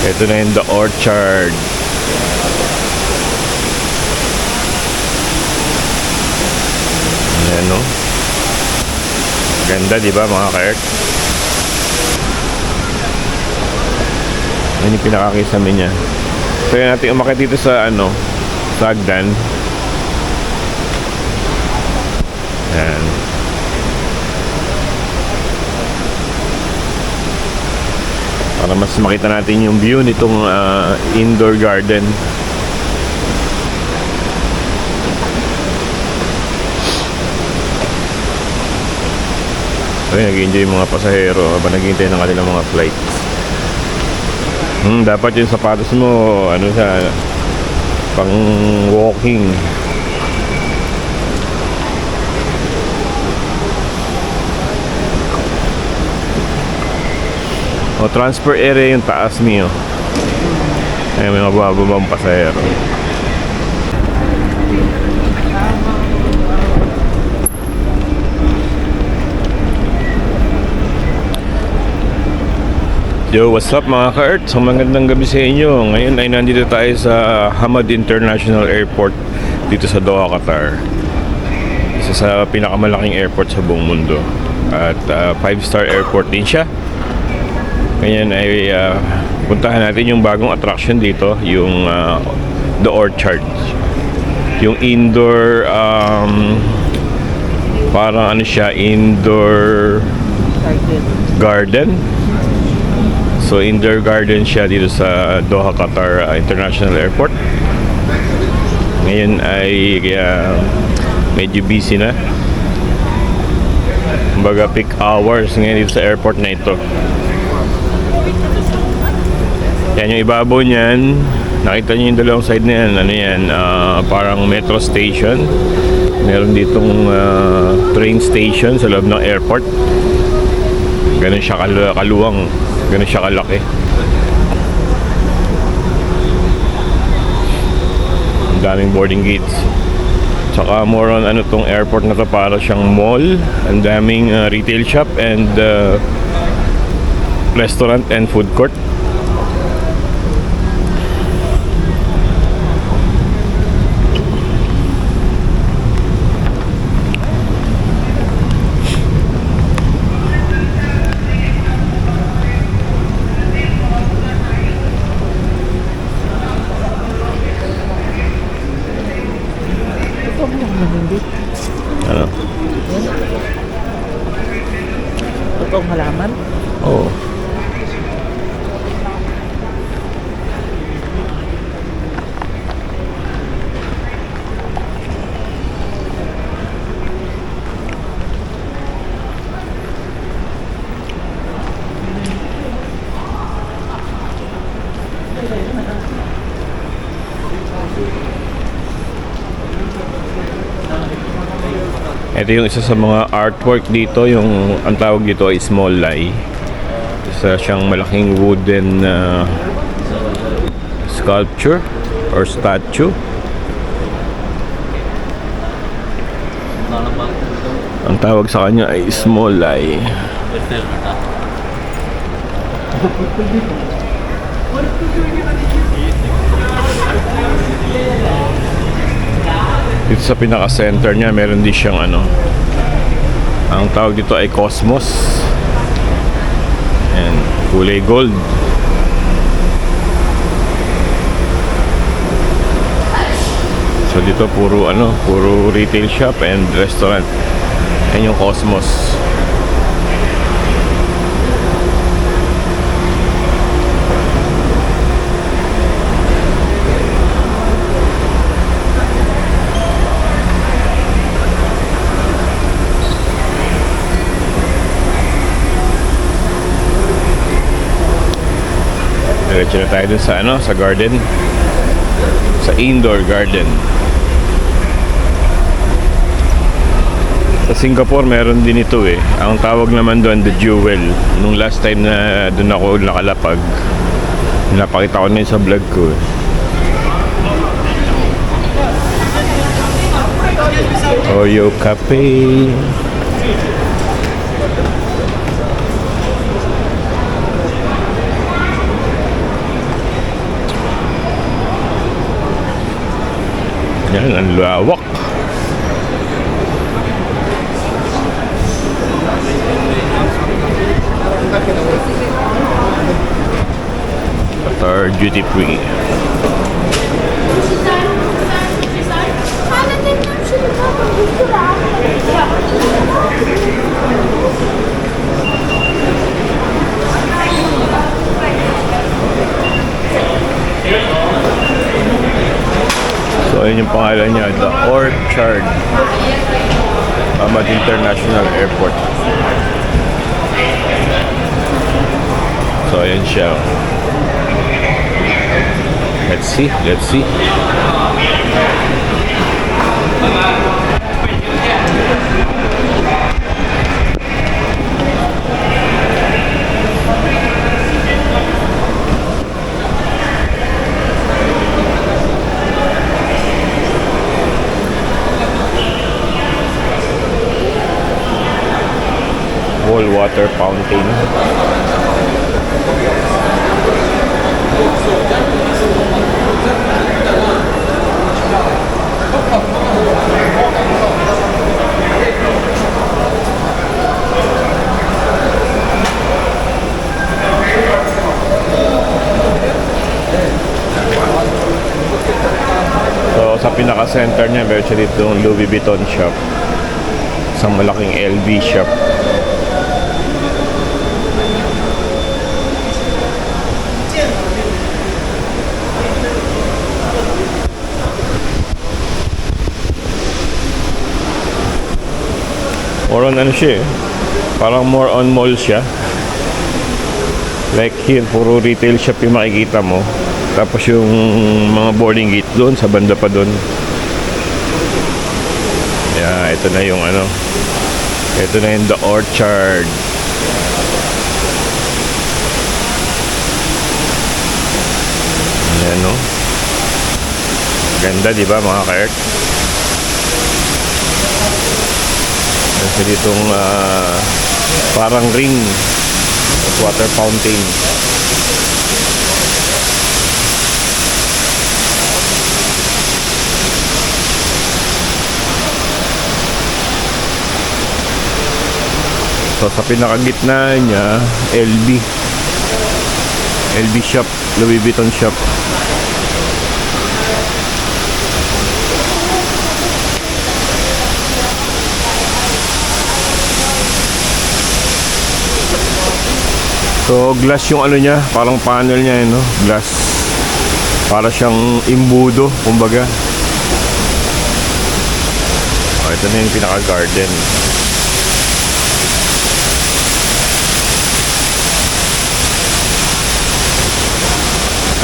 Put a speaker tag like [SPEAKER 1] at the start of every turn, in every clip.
[SPEAKER 1] Ito na yung The Orchard. Ayan, no? Ganda, di ba, mga ka-earth? Yan yung pinakakisame niya. So, yan natin umakit dito sa, ano, sa Agdan. Para mas makita natin yung view nitong ah, indoor garden. So, nag-enjoy yung mga pasahero habang naghihintay ng kanilang mga flights. Hmm, dapat yung sapatos mo, ano sa pang walking. O transfer area yung taas niyo. Ay may mga bababang pasahero. Yo, what's up mga ka-Earth? So magandang gabi sa inyo. Ngayon ay nandito tayo sa Hamad International Airport dito sa Doha, Qatar. Isa sa pinakamalaking airport sa buong mundo. At 5-star airport din siya. Ngayon ay ah, puntahan natin yung bagong attraction dito, yung ah, The Orchard. Yung indoor um, parang ano siya, indoor garden. So indoor garden siya dito sa Doha Qatar uh, International Airport. Ngayon ay uh, medyo busy na. Kumbaga peak hours ngayon dito sa airport na ito. Yan yung ibabaw niyan. Nakita niyo yung dalawang side na yan. Ano yan? ah, parang metro station. Meron ditong ah, train station sa loob ng airport. Ganun siya kalu- kaluwang. Ganun siya kalaki. Ang daming boarding gates. Tsaka more on ano tong airport na to para siyang mall. Ang daming uh, retail shop and uh, restaurant and food court.
[SPEAKER 2] Ito mo naman hindi.
[SPEAKER 1] Ano?
[SPEAKER 2] Totoong halaman.
[SPEAKER 1] Oo. Ito yung isa sa mga artwork dito, yung ang tawag dito ay small lie. Isa siyang malaking wooden uh, sculpture or statue. Ang tawag sa kanya ay small lie. Dito sa pinaka-center niya, meron din siyang ano. Ang tawag dito ay Cosmos. And kulay gold. So dito puro ano, puro retail shop and restaurant. Yan yung Cosmos. Diretso na tayo dun sa ano, sa garden. Sa indoor garden. Sa Singapore, meron din ito eh. Ang tawag naman doon, The Jewel. Nung last time na doon ako nakalapag, napakita ko na sa vlog ko. eh. Oyo Cafe. Yan, ang lawak. Qatar duty free. So, ayun yung pangalan niya, The Orchard. Ahmad International Airport. So, ayan siya. Let's see, let's see. Wall water fountain. So sa pinaka-center niya, dito yung Louis Vuitton shop. Isang malaking LV shop. More on ano siya eh. Parang more on mall siya. Like here, puro retail shop yung makikita mo. Tapos yung mga boarding gate doon, sa banda pa doon. Yeah, ito na yung ano. Ito na yung The Orchard. Ayan no. Ganda di ba mga ka-earth? Kasi ditong ah, parang ring at water fountain. So sa pinakagitna niya, LB. LB shop, Louis Vuitton shop. So glass yung ano niya, parang panel niya, eh, no? Glass. Para siyang imbudo, kumbaga. Oh, ito na yung pinaka-garden.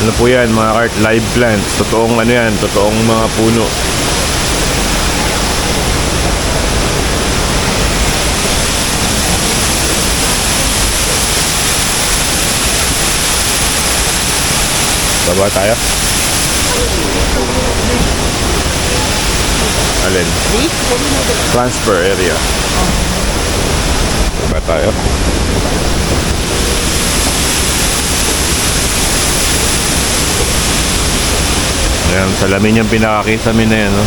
[SPEAKER 1] Ano po yan mga kart? Live plants. Totoong ano yan, totoong mga puno. Baba tayo? Alin? Transfer area. Baba tayo? Ayan, salamin yung pinakakisami na yan, no?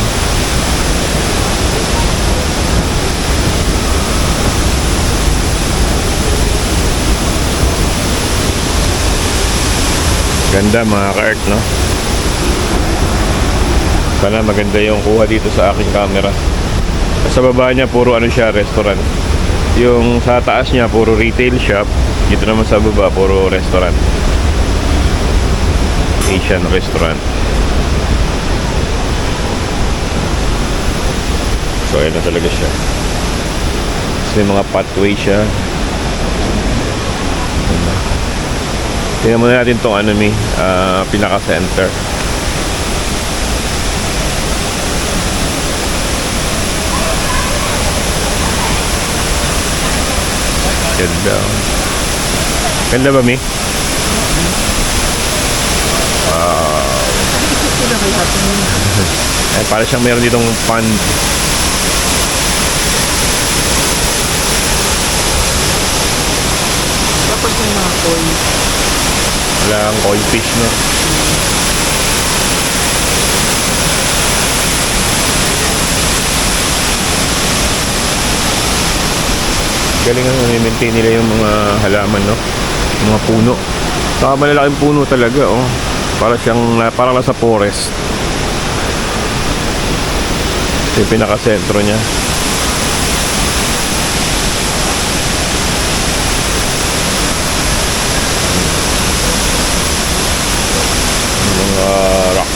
[SPEAKER 1] Ganda mga ka-art, no? Sana maganda yung kuha dito sa aking camera. Sa baba niya, puro ano siya, restaurant. Yung sa taas niya, puro retail shop. Dito naman sa baba, puro restaurant. Asian restaurant. So, ayan na talaga siya. May mga pathway siya. Ayan na. Tingnan muna natin itong ano mi, ah, pinaka-center. Ganda. Ganda ba, Mi?
[SPEAKER 2] Happy Meal.
[SPEAKER 1] Eh, para siyang meron ditong pond.
[SPEAKER 2] Tapos may mga koi
[SPEAKER 1] lang koi fish niya. Galing ang maintain nila yung mga halaman, no? Mga puno. Saka malalaking puno talaga, oh. Para siyang, para lang sa forest. Yung pinaka-sentro niya.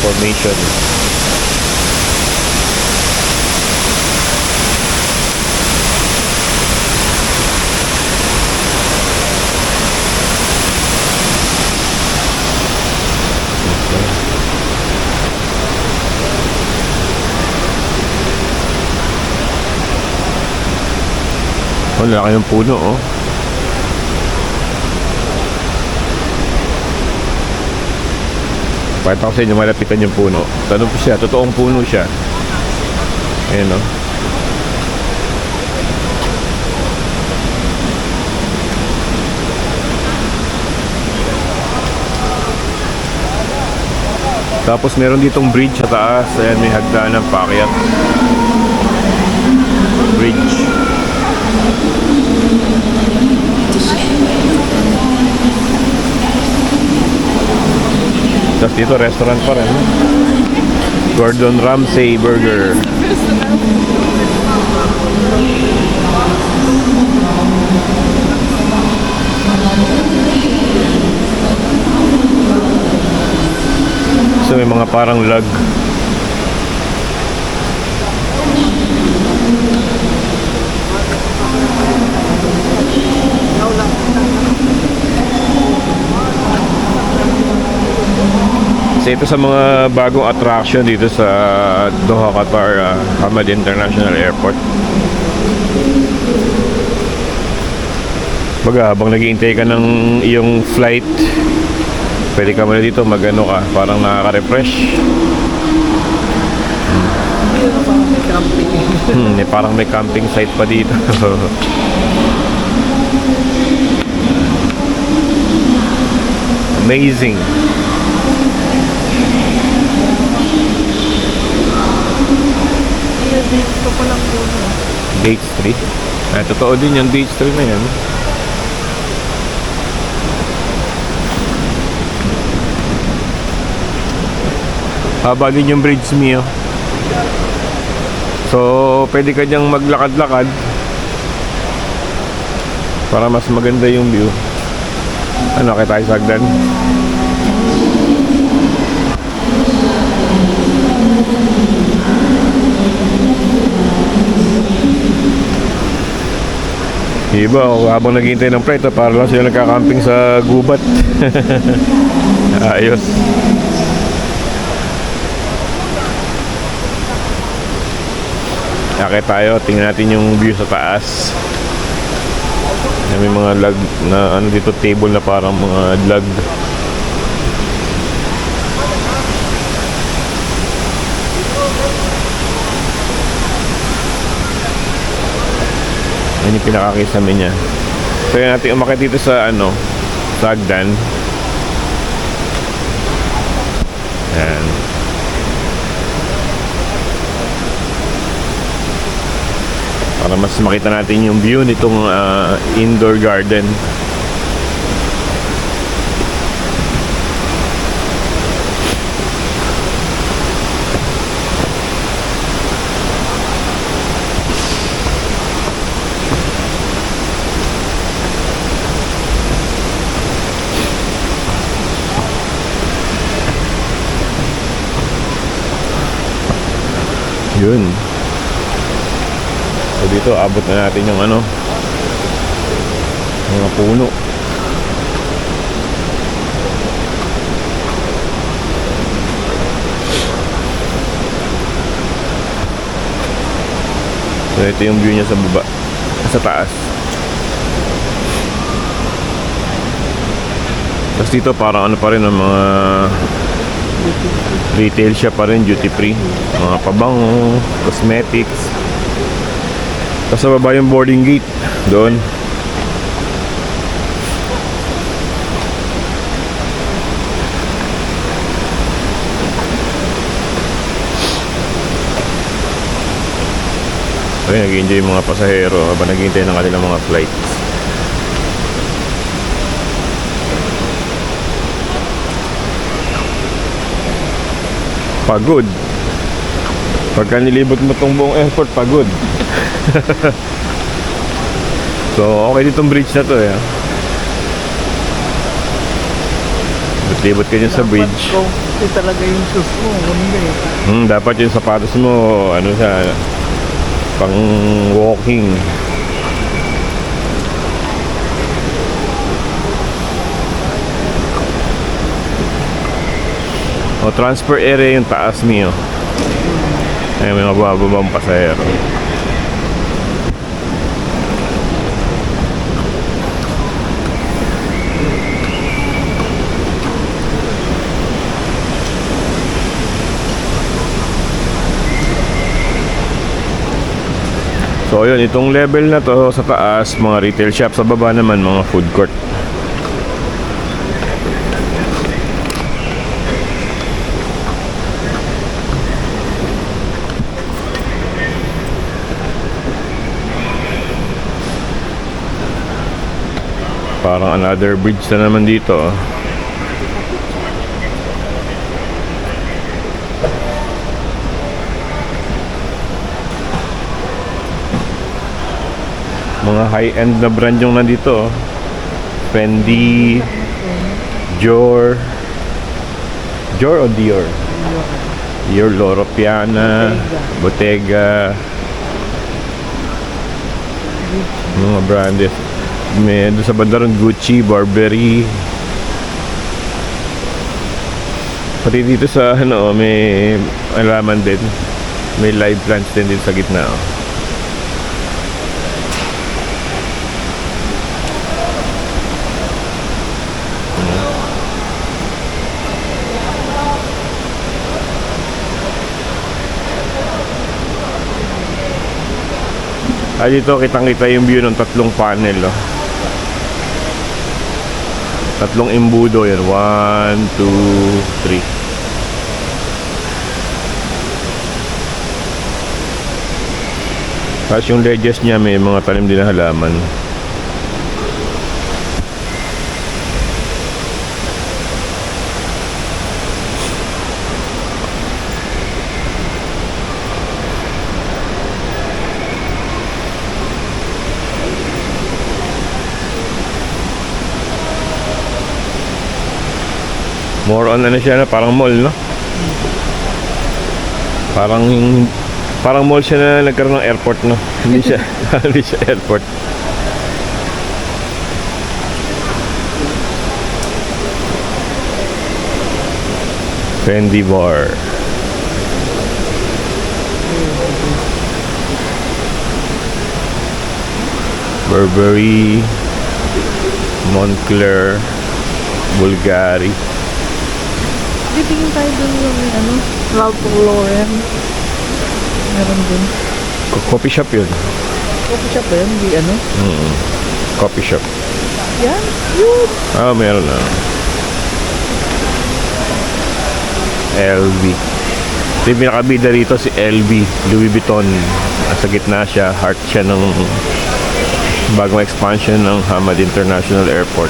[SPEAKER 1] Formation. Oh, laki ng puno, oh. Pakita ko sa inyo, malapitan yung puno. Tanong po siya, totoong puno siya. Ayan, oh. Tapos meron ditong bridge sa taas. Ayan, may hagdanan paakyat. Bridge. Tapos dito restaurant pa rin. Gordon Ramsay Burger. So may mga parang lug. So ito sa mga bagong attraction dito sa Doha, Qatar, uh, Hamad International Airport. Baga, habang naghihintay ka ng iyong flight, pwede ka muna dito mag-ano ka, parang nakaka-refresh. Hmm, may parang may camping site pa dito. Amazing.
[SPEAKER 2] Kaya dito pa lang po. no?
[SPEAKER 1] Date Street. Ah, totoo din yung Date Street na yan. Haba din yung bridge Mio. So, pwede ka diyang maglakad-lakad para mas maganda yung view. Ano, kaya tayo sa hagdan? Iba, oh, habang naghihintay ng flight, ah, para lang sila nagkakamping sa gubat. Ayos. Akit tayo, tingnan natin yung view sa taas. May mga lag na ano dito table na parang mga lag. Yan yung pinakakisame niya. So yan natin umakit dito sa ano, sa. Yan. Para mas makita natin yung view nitong ah, indoor garden. Yun. So dito abot na natin yung ano mga puno. So ito yung view niya sa baba. Sa taas. Tapos dito parang ano pa rin ang mga retail siya pa rin, duty free. Mga pabango, cosmetics. Tapos sa baba yung boarding gate. Doon. Okay, nag-enjoy yung mga pasahero habang naghihintay ng kanilang mga flights. Pagod. Pagka nilibot mo tong buong airport, pagod. so, okay ditong bridge na to eh. Libot ka dyan sa bridge.
[SPEAKER 3] Ito talaga yung shoes mo, ganda eh.
[SPEAKER 1] Hmm, dapat yung sapatos mo, ano sa pang walking. O transfer area yung taas niyo. Ay may mabababang pasahero. So yun, itong level na to sa taas, mga retail shop, sa baba naman mga food court. Parang another bridge na naman dito. oh. Mga high-end na brand yung nandito. oh. Fendi, Dior. Dior o Dior? Dior Loro Piana, Bottega. Mga branded. May doon sa banda ron, Gucci, Burberry. Pati dito sa ano, may alaman din. May live plants din dito sa gitna. Oh. Ah, dito kitang kita yung view ng tatlong panel. Oh. Tatlong embudo yan. One, two, three. Tapos yung ledges niya may mga tanim din na halaman. More on ano siya na parang mall, no? Parang parang mall siya na nagkaroon ng airport, no? Hindi siya hindi siya airport. Fendi Bar. Burberry, Montclair, Bulgari.
[SPEAKER 2] Titingin tayo dun yung may ano, Ralph Lauren. Meron dun.
[SPEAKER 1] Co- Coffee shop yun.
[SPEAKER 3] Coffee shop ba yun? Di ano?
[SPEAKER 1] Mm. Coffee shop.
[SPEAKER 3] Yan, yun.
[SPEAKER 1] Ah, meron na. LV. Ito yung pinakabida rito si LV, Louis Vuitton. Nasa gitna siya, heart siya ng bagong expansion ng Hamad International Airport.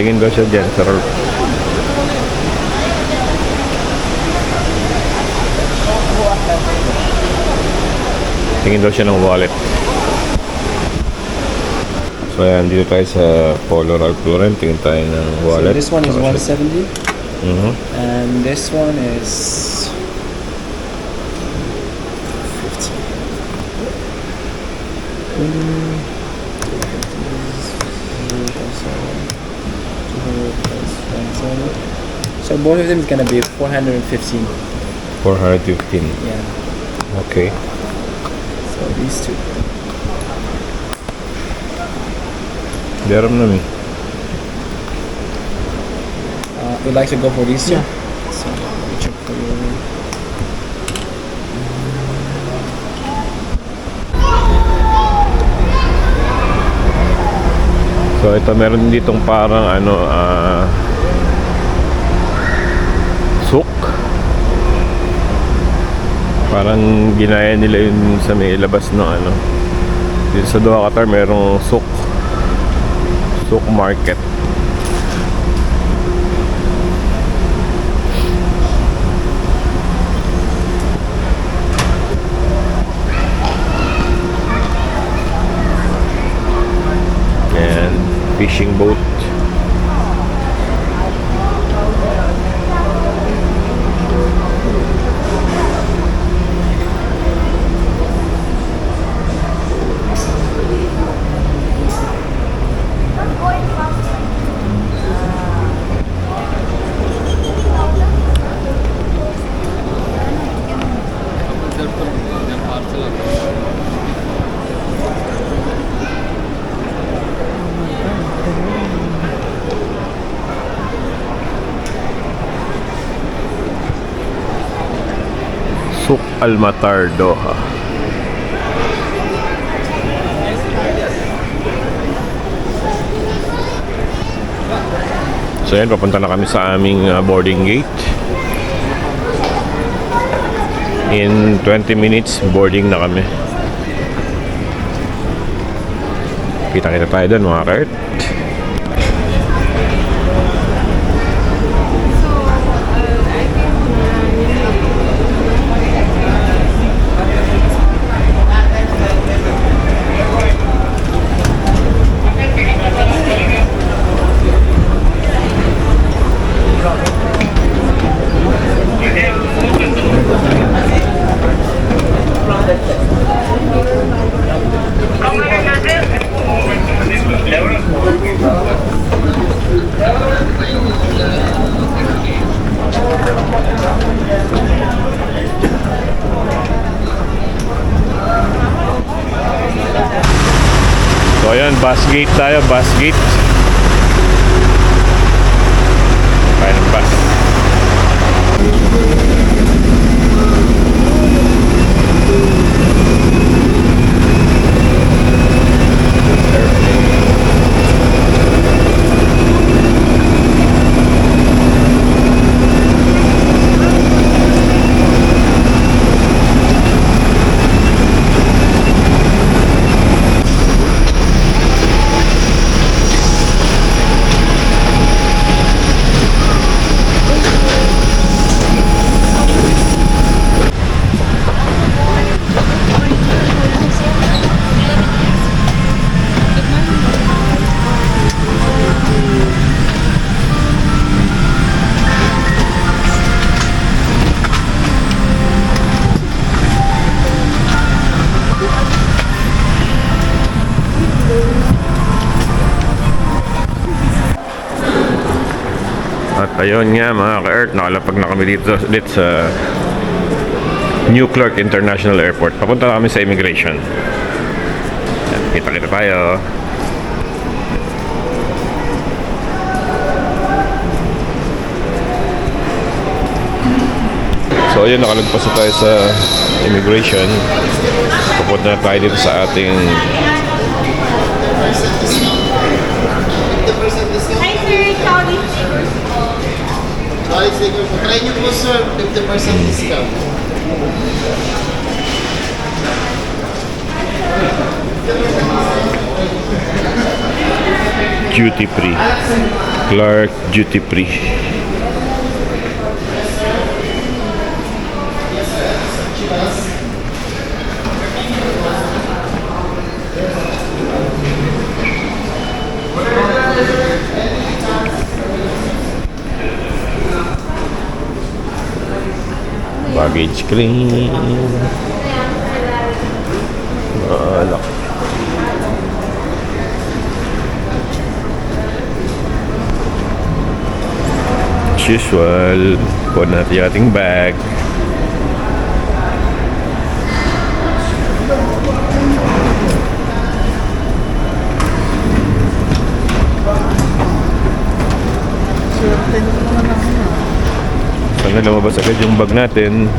[SPEAKER 1] Tingin daw siya dyan sa roll. Tingin daw siya ng wallet. So So ayan, dito tayo sa Polo Ralph Lauren. Tingin tayo ng
[SPEAKER 4] So
[SPEAKER 1] wallet.
[SPEAKER 4] this one is
[SPEAKER 1] Saka sa-
[SPEAKER 4] 170
[SPEAKER 1] Mhm.
[SPEAKER 4] and this one is 50. 200 plus 170. So both of them is gonna be 415.
[SPEAKER 1] 415.
[SPEAKER 4] Yeah.
[SPEAKER 1] Okay.
[SPEAKER 4] So these two.
[SPEAKER 1] Na eh.
[SPEAKER 4] Uh, you'd like to go for these two?
[SPEAKER 2] Yeah.
[SPEAKER 4] So let me check for you.
[SPEAKER 1] So ito meron ditong parang ano ah souk. Parang ginaya nila yun sa may labas ng ano. Dito sa Doha Qatar merong souk. Souk market. and fishing boat. Souk Al Matar Doha. So yan, papunta na kami sa aming uh, boarding gate. In 20 minutes, boarding na kami. Kita-kita tayo doon mga kart. So ayan, bus gate tayo, At ayun nga mga ka-Earth, nakalapag na kami dito ulit sa New Clark International Airport. Papunta na kami sa immigration. Kita-kita tayo. So ayun, nakalagpas na tayo sa immigration. Papunta na tayo dito sa ating
[SPEAKER 5] Sorry, sige po. Try nyo po, sir. 50% discount.
[SPEAKER 1] duty free. Clark duty free. Baggage claim. Alak. As usual, kuha natin ating bag.
[SPEAKER 2] Swerte naman naman ako.
[SPEAKER 1] Sana lumabas agad yung bag natin.